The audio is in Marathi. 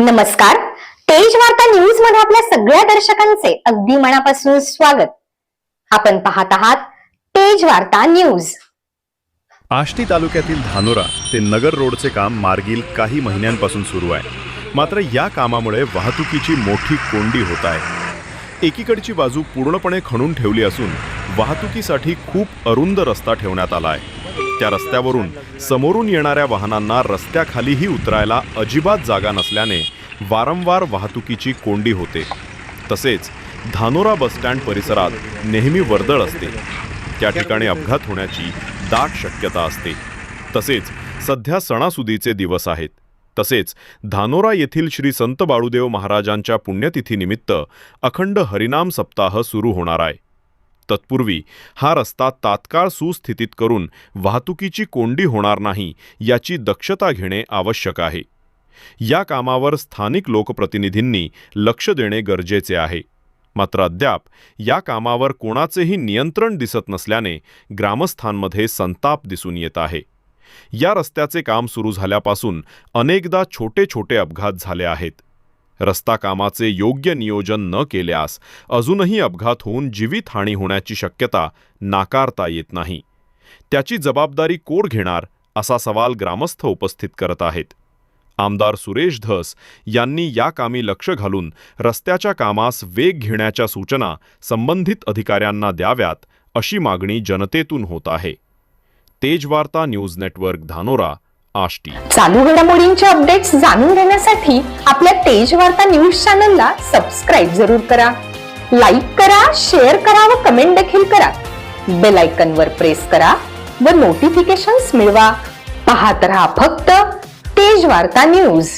नमस्कार. तेज वार्ता न्यूजमध्ये आपल्या सगळ्या दर्शकांचे अगदी मनापासून स्वागत. आपण पाहत आहात तेज वार्ता न्यूज आष्टी तालुक्यातील धानोरा ते नगर रोडचे काम मार्गील काही महिन्यांपासून सुरू आहे. मात्र या कामामुळे वाहतुकीची मोठी कोंडी होत आहे. एकीकडची बाजू पूर्णपणे खणून ठेवली असून वाहतुकीसाठी खूप अरुंद रस्ता ठेवण्यात आला आहे त्या रस्त्यावरून समोरून येणाऱ्या वाहनांना रस्त्याखालीही उतरायला अजिबात जागा नसल्याने वारंवार वाहतुकीची कोंडी होते. तसेच धानोरा बसस्टँड परिसरात नेहमी वर्दळ असते. त्या ठिकाणी अपघात होण्याची दाट शक्यता असते. तसेच सध्या सणासुदीचे दिवस आहेत. तसेच धानोरा येथील श्री संत बाळूदेव महाराजांच्या पुण्यतिथीनिमित्त अखंड हरिनाम सप्ताह सुरू होणार आहे. तत्पूर्वी हा रस्ता तात्काळ सुस्थितीत करून वाहतुकीची कोंडी होणार नाही याची दक्षता घेणे आवश्यक आहे. या कामावर स्थानिक लोकप्रतिनिधींनी लक्ष देणे गरजेचे आहे. मात्र अद्याप या कामावर कोणाचेही नियंत्रण दिसत नसल्याने ग्रामस्थांमध्ये संताप दिसून येत आहे. या रस्त्याचे काम सुरू झाल्यापासून अनेकदा छोटे छोटे अपघात झाले आहेत. रस्ता कामाचे योग्य नियोजन न केल्यास अजूनही अपघात होऊन जीवितहानी होण्याची शक्यता नाकारता येत नाही. त्याची जबाबदारी कोण घेणार असा सवाल ग्रामस्थ उपस्थित करत आहेत. आमदार सुरेश धस यांनी या कामी लक्ष घालून रस्त्याच्या कामास वेग घेण्याच्या सूचना संबंधित अधिकाऱ्यांना द्याव्यात अशी मागणी जनतेतून होत आहे. Tejvarta news network Dhanora Ashti. चालू घडामोडींचे अपडेट्स जाणून घेण्यासाठी आपल्या तेजवार्ता न्यूज चॅनलला सबस्क्राईब जरूर करा. लाईक करा शेअर करा व कमेंट देखील करा. बेल वर प्रेस करा व नोटिफिकेशन्स मिळवा. पाहत रहा फक्त तेजवार्ता न्यूज.